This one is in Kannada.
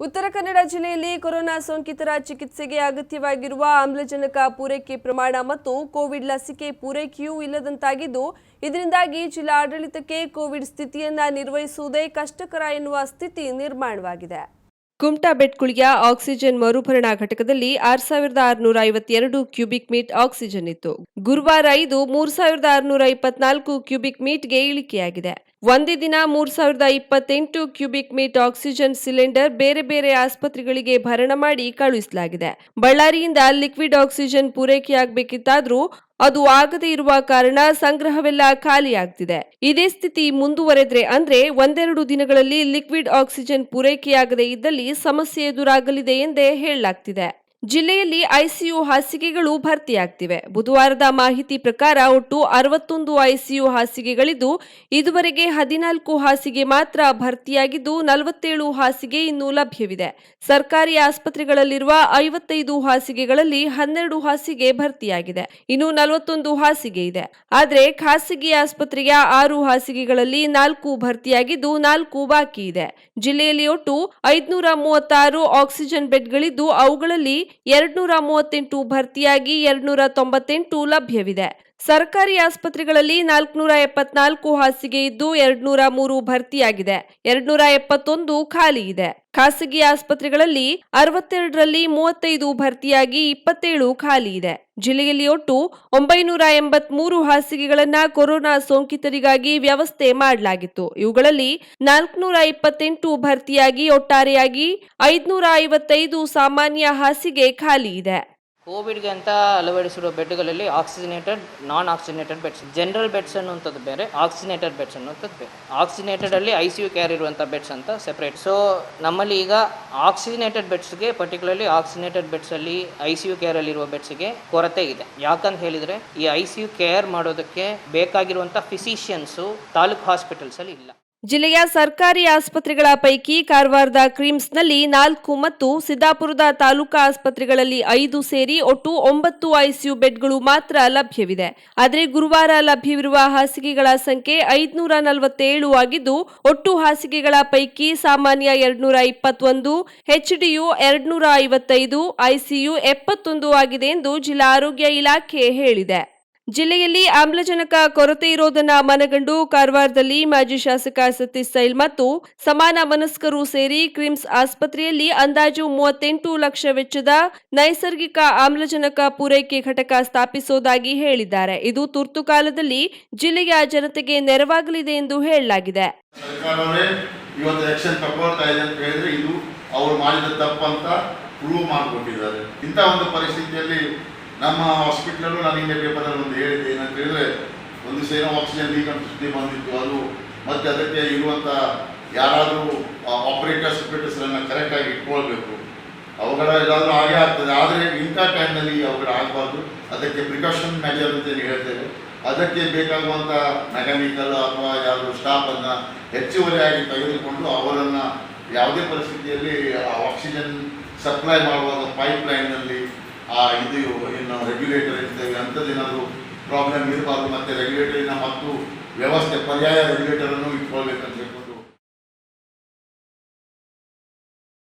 ಉತ್ತರ ಕನ್ನಡ ಜಿಲ್ಲೆಯಲ್ಲಿ ಕೊರೋನಾ ಸೋಂಕಿತರ ಚಿಕಿತ್ಸೆಗೆ ಅಗತ್ಯವಾಗಿರುವ ಆಮ್ಲಜನಕ ಪೂರೈಕೆ ಪ್ರಮಾಣ ಮತ್ತು ಕೋವಿಡ್ ಲಸಿಕೆ ಪೂರೈಕೆಯೂ ಇಲ್ಲದಂತಾಗಿದ್ದು, ಇದರಿಂದಾಗಿ ಜಿಲ್ಲಾ ಆಡಳಿತಕ್ಕೆ ಕೋವಿಡ್ ಸ್ಥಿತಿಯನ್ನ ನಿರ್ವಹಿಸುವುದೇ ಕಷ್ಟಕರ ಎನ್ನುವ ಸ್ಥಿತಿ ನಿರ್ಮಾಣವಾಗಿದೆ. ಕುಮಟಾ ಬೆಟ್ಕುಳಿಯ ಆಕ್ಸಿಜನ್ ಮರುಭರಣಾ ಘಟಕದಲ್ಲಿ ಆರ್ ಸಾವಿರದ ಆರುನೂರ ಐವತ್ತೆರಡು ಕ್ಯೂಬಿಕ್ ಮೀಟ್ ಆಕ್ಸಿಜನ್ ಇತ್ತು. ಗುರುವಾರ ಇದು ಮೂರ್ ಸಾವಿರದ ಆರುನೂರ ಇಪ್ಪತ್ನಾಲ್ಕು ಕ್ಯೂಬಿಕ್ ಮೀಟ್ಗೆ ಇಳಿಕೆಯಾಗಿದೆ. ಒಂದೇ ದಿನ ಮೂರ್ ಸಾವಿರದ ಇಪ್ಪತ್ತೆಂಟು ಕ್ಯೂಬಿಕ್ ಮೀಟ್ ಆಕ್ಸಿಜನ್ ಸಿಲಿಂಡರ್ ಬೇರೆ ಬೇರೆ ಆಸ್ಪತ್ರೆಗಳಿಗೆ ಭರಣ ಮಾಡಿ ಕಳುಹಿಸಲಾಗಿದೆ. ಬಳ್ಳಾರಿಯಿಂದ ಲಿಕ್ವಿಡ್ ಆಕ್ಸಿಜನ್ ಪೂರೈಕೆಯಾಗಬೇಕಿತ್ತಾದ್ರೂ ಅದು ಆಗದೇ ಇರುವ ಕಾರಣ ಸಂಗ್ರಹವೆಲ್ಲ ಖಾಲಿಯಾಗ್ತಿದೆ. ಇದೇ ಸ್ಥಿತಿ ಮುಂದುವರೆದ್ರೆ ಅಂದ್ರೆ ಒಂದೆರಡು ದಿನಗಳಲ್ಲಿ ಲಿಕ್ವಿಡ್ ಆಕ್ಸಿಜನ್ ಪೂರೈಕೆಯಾಗದೇ ಇದ್ದಲ್ಲಿ ಸಮಸ್ಯೆ ಎದುರಾಗಲಿದೆ ಎಂದೇ ಹೇಳಲಾಗ್ತಿದೆ. ಜಿಲ್ಲೆಯಲ್ಲಿ ಐಸಿಯು ಹಾಸಿಗೆಗಳು ಭರ್ತಿಯಾಗ್ತಿವೆ. ಬುಧವಾರದ ಮಾಹಿತಿ ಪ್ರಕಾರ ಒಟ್ಟು ಅರವತ್ತೊಂದು ಐಸಿಯು ಹಾಸಿಗೆಗಳಿದ್ದು, ಇದುವರೆಗೆ ಹದಿನಾಲ್ಕು ಹಾಸಿಗೆ ಮಾತ್ರ ಭರ್ತಿಯಾಗಿದ್ದು, ನಲವತ್ತೇಳು ಹಾಸಿಗೆ ಇನ್ನೂ ಲಭ್ಯವಿದೆ. ಸರ್ಕಾರಿ ಆಸ್ಪತ್ರೆಗಳಲ್ಲಿರುವ ಐವತ್ತೈದು ಹಾಸಿಗೆಗಳಲ್ಲಿ ಹನ್ನೆರಡು ಹಾಸಿಗೆ ಭರ್ತಿಯಾಗಿದೆ. ಇನ್ನು ನಲವತ್ತೊಂದು ಹಾಸಿಗೆ ಇದೆ. ಆದರೆ ಖಾಸಗಿ ಆಸ್ಪತ್ರೆಯ ಆರು ಹಾಸಿಗೆಗಳಲ್ಲಿ ನಾಲ್ಕು ಭರ್ತಿಯಾಗಿದ್ದು, ನಾಲ್ಕು ಬಾಕಿ ಇದೆ. ಜಿಲ್ಲೆಯಲ್ಲಿ ಒಟ್ಟು ಐದುನೂರ ಮೂವತ್ತಾರು ಆಕ್ಸಿಜನ್ ಬೆಡ್ಗಳಿದ್ದು, ಅವುಗಳಲ್ಲಿ ಎರಡ್ನೂರ ಮೂವತ್ತೆಂಟು ಭರ್ತಿಯಾಗಿ ಎರಡ್ನೂರ ತೊಂಬತ್ತೆಂಟು ಲಭ್ಯವಿದೆ. ಸರ್ಕಾರಿ ಆಸ್ಪತ್ರೆಗಳಲ್ಲಿ ನಾಲ್ಕುನೂರ ಎಪ್ಪತ್ನಾಲ್ಕು ಹಾಸಿಗೆ ಇದ್ದು ಎರಡ್ನೂರ ಮೂರು ಭರ್ತಿಯಾಗಿದೆ. ಎರಡ್ನೂರ ಎಪ್ಪತ್ತೊಂದು ಖಾಲಿ ಇದೆ. ಖಾಸಗಿ ಆಸ್ಪತ್ರೆಗಳಲ್ಲಿ ಅರವತ್ತೆರಡರಲ್ಲಿ ಮೂವತ್ತೈದು ಭರ್ತಿಯಾಗಿ ಇಪ್ಪತ್ತೇಳು ಖಾಲಿ ಇದೆ. ಜಿಲ್ಲೆಯಲ್ಲಿ ಒಟ್ಟು ಒಂಬೈನೂರ ಎಂಬತ್ಮೂರು ಹಾಸಿಗೆಗಳನ್ನ ಕೊರೋನಾ ಸೋಂಕಿತರಿಗಾಗಿ ವ್ಯವಸ್ಥೆ ಮಾಡಲಾಗಿತ್ತು. ಇವುಗಳಲ್ಲಿ ನಾಲ್ಕುನೂರ ಇಪ್ಪತ್ತೆಂಟು ಭರ್ತಿಯಾಗಿ ಒಟ್ಟಾರೆಯಾಗಿ ಐದುನೂರ ಐವತ್ತೈದು ಸಾಮಾನ್ಯ ಹಾಸಿಗೆ ಖಾಲಿ ಇದೆ. ಕೋವಿಡ್ಗೆ ಅಂತ ಅಳವಡಿಸಿರುವ ಬೆಡ್ಗಳಲ್ಲಿ oxygenated non oxygenated beds, general beds ಅನ್ನುವಂಥದ್ದು ಬೇರೆ, ಆಕ್ಸಿಜನೇಟೆಡ್ ಬೆಡ್ಸ್ ಅನ್ನುವಂಥದ್ದು ಬೇರೆ. ಆಕ್ಸಿಜನೇಟೆಡಲ್ಲಿ ಐ ಸಿ ಯು ಕೇರ್ ಇರುವಂಥ ಬೆಡ್ಸ್ ಅಂತ ಸೆಪ್ರೇಟ್ ಸೊ ನಮ್ಮಲ್ಲಿ ಈಗ ಆಕ್ಸಿಜನೇಟೆಡ್ ಬೆಡ್ಸ್ಗೆ ಪರ್ಟಿಕ್ಯುಲರ್ಲಿ ಆಕ್ಸಿಜನೇಟೆಡ್ ಬೆಡ್ಸಲ್ಲಿ ಐ ಸಿ ಯು ಕೇರಲ್ಲಿರುವ ಬೆಡ್ಸ್ಗೆ ಕೊರತೆ ಇದೆ. ಯಾಕಂತ ಹೇಳಿದರೆ, ಈ ಐ ಸಿ ಯು ಕೇರ್ ಮಾಡೋದಕ್ಕೆ ಬೇಕಾಗಿರುವಂಥ ಫಿಸಿಷಿಯನ್ಸು ತಾಲೂಕು ಹಾಸ್ಪಿಟಲ್ಸಲ್ಲಿ ಇಲ್ಲ. ಜಿಲ್ಲೆಯ ಸರ್ಕಾರಿ ಆಸ್ಪತ್ರೆಗಳ ಪೈಕಿ ಕಾರವಾರದ ಕ್ರಿಮ್ಸ್ನಲ್ಲಿ ನಾಲ್ಕು ಮತ್ತು ಸಿದ್ದಾಪುರದ ತಾಲೂಕಾ ಆಸ್ಪತ್ರೆಗಳಲ್ಲಿ ಐದು ಸೇರಿ ಒಟ್ಟು ಒಂಬತ್ತು ಐಸಿಯು ಬೆಡ್ಗಳು ಮಾತ್ರ ಲಭ್ಯವಿದೆ. ಆದರೆ ಗುರುವಾರ ಲಭ್ಯವಿರುವ ಹಾಸಿಗೆಗಳ ಸಂಖ್ಯೆ ಐದುನೂರ ನಲವತ್ತೇಳು ಆಗಿದ್ದು, ಒಟ್ಟು ಹಾಸಿಗೆಗಳ ಪೈಕಿ ಸಾಮಾನ್ಯ ಎರಡ್ನೂರ ಇಪ್ಪತ್ತೊಂದು ಎಚ್ಡಿಯು ಎರಡ್ನೂರ ಐವತ್ತೈದು, ಐಸಿಯು ಎಪ್ಪತ್ತೊಂದು ಆಗಿದೆ ಎಂದು ಜಿಲ್ಲಾ ಆರೋಗ್ಯ ಇಲಾಖೆ ಹೇಳಿದೆ. ಜಿಲ್ಲೆಯಲ್ಲಿ ಆಮ್ಲಜನಕ ಕೊರತೆ ಇರೋದನ್ನ ಮನಗಂಡು ಕಾರವಾರದಲ್ಲಿ ಮಾಜಿ ಶಾಸಕ ಸತೀಶ್ ಸೈಲ್ ಮತ್ತು ಸಮಾನ ಮನಸ್ಕರು ಸೇರಿ ಕ್ರಿಮ್ಸ್ ಆಸ್ಪತ್ರೆಯಲ್ಲಿ ಅಂದಾಜು ಮೂವತ್ತೆಂಟು ಲಕ್ಷ ವೆಚ್ಚದ ನೈಸರ್ಗಿಕ ಆಮ್ಲಜನಕ ಪೂರೈಕೆ ಘಟಕ ಸ್ಥಾಪಿಸೋದಾಗಿ ಹೇಳಿದ್ದಾರೆ. ಇದು ತುರ್ತು ಕಾಲದಲ್ಲಿ ಜಿಲ್ಲೆಯ ಜನತೆಗೆ ನೆರವಾಗಲಿದೆ ಎಂದು ಹೇಳಲಾಗಿದೆ. ಅಂತ ಮಾಡಿದ ತಪ್ಪಂತ ಪ್ರೂವ್ ಮಾಡಿಕೊಟ್ಟಿದ್ದಾರೆ. ಇಂಥ ಒಂದು ಪರಿಸ್ಥಿತಿಯಲ್ಲಿ ನಮ್ಮ ಹಾಸ್ಪಿಟ್ಲಲ್ಲೂ ನಾನು ಹಿಂದೆ ಪೇಪರಲ್ಲಿ ಒಂದು ಹೇಳಿದ್ದೆ, ಏನಂತ ಹೇಳಿದ್ರೆ ಒಂದು ಸೇನ ಆಕ್ಸಿಜನ್ ಸುದ್ದಿ ಬಂದಿತ್ತು. ಅದು ಮತ್ತು ಅದಕ್ಕೆ ಇರುವಂಥ ಯಾರಾದರೂ ಆಪರೇಟರ್ಸ್ ಆಪರೇಟರ್ಸ್ಗಳನ್ನು ಕರೆಕ್ಟಾಗಿ ಇಟ್ಕೊಳ್ಬೇಕು. ಅವುಗಳ ಎಲ್ಲಾದರೂ ಹಾಗೆ ಆಗ್ತದೆ. ಆದರೆ ಇಂಥ ಟೈಮ್ನಲ್ಲಿ ಅವುಗಳ ಆಗಬಾರ್ದು. ಅದಕ್ಕೆ ಪ್ರಿಕಾಷನ್ ಮೆಜರ್ ಅಂತ ಹೇಳ್ತೇವೆ. ಅದಕ್ಕೆ ಬೇಕಾಗುವಂಥ ಮೆಕ್ಯಾನಿಕಲ್ ಅಥವಾ ಯಾರು ಸ್ಟಾಫನ್ನು ಹೆಚ್ಚುವರಿಯಾಗಿ ತೆಗೆದುಕೊಂಡು ಅವರನ್ನು ಯಾವುದೇ ಪರಿಸ್ಥಿತಿಯಲ್ಲಿ ಆಕ್ಸಿಜನ್ ಸಪ್ಲೈ ಮಾಡುವಾಗ ಪೈಪ್ ಲೈನ್ನಲ್ಲಿ ಆ ಇದು ಏನು ರೆಗ್ಯುಲೇಟರ್ ಇರ್ತೇವೆ ಅಂಥದ್ದೇನಾದರೂ ಪ್ರಾಬ್ಲಮ್ ಇರಬಾರ್ದು ಮತ್ತು ರೆಗ್ಯುಲೇಟರಿನ ಮತ್ತು ವ್ಯವಸ್ಥೆ ಪರ್ಯಾಯ ರೆಗ್ಯುಲೇಟರನ್ನು ಇಟ್ಕೊಳ್ಬೇಕಂತ